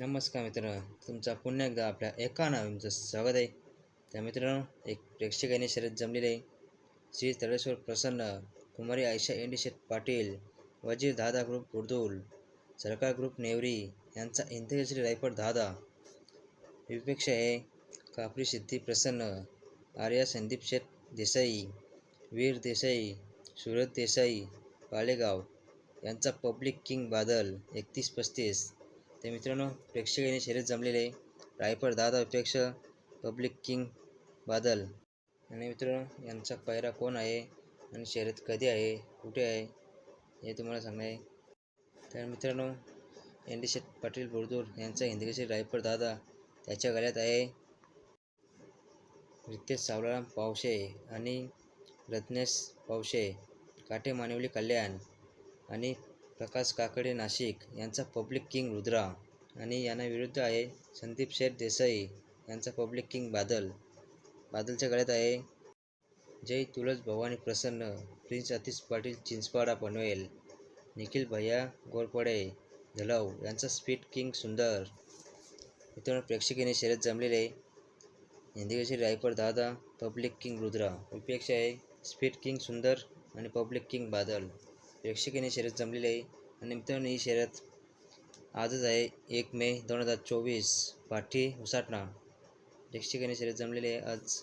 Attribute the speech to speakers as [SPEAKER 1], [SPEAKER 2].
[SPEAKER 1] नमस्कार मित्र तुमचा पुन्हा एकदा आपल्या एका नवीनचं स्वागत आहे. त्या मित्रांनो एक प्रेक्षकांनी शर्यत जमलेली आहे. श्री तळेश्वर प्रसन्न कुमारी आयशा इंडिशेट पाटील वजीर दादा ग्रुप उर्दूल सरकार ग्रुप नेवरी यांचा इंद्रश्री रायपड दादा विपेक्ष आहे कापरी सिद्धी प्रसन्न आर्या संदीप शेठ देसाई वीर देसाई सुरत देसाई पालेगाव यांचा पब्लिक किंग बादल एकतीस पस्तीस तर मित्रांनो प्रेक्षकांनी शर्यत जमलेले आहे. रायफळ दादा अपेक्ष पब्लिक किंग बादल. आणि मित्रांनो यांचा पैरा कोण आहे? आणि शर्यत कधी आहे? कुठे आहे? हे तुम्हाला सांगणार आहे. तर मित्रांनो एन डी शेठ पाटील बोरदूर यांचा हिंदकेसरी रायफळ दादा त्याच्या गळ्यात आहे. रितेश सावलाराम पावशे आणि रत्नेश पावशे. काटे मानवली कल्याण आणि प्रकाश काकडे नाशिक यांचा पब्लिक किंग रुद्रा आणि यांना विरुद्ध आहे संदीप शेठ देसाई यांचा पब्लिक किंग बादल. बादलच्या गळ्यात आहे जय तुळस भवानी प्रसन्न प्रिन्स अतिश पाटील चिंचपाडा पनवेल निखिल भैया गोरपडे धलव यांचा स्पीड किंग सुंदर. मित्रांनो प्रेक्षकांनी शर्यत जमलेले आहे. हिंदीकशी रायपर दादा पब्लिक किंग रुद्रा. उपेक्षा आहे स्पीड किंग सुंदर आणि पब्लिक किंग बादल. प्रेक्षकांनी शर्यत जमलेली आहे. आणि मित्रांनो ही शर्यत आजच आहे एक मे दोन हजार चोवीस. पाठी उसाटणा. प्रेक्षकांनी शर्यत जमलेली आहे आज.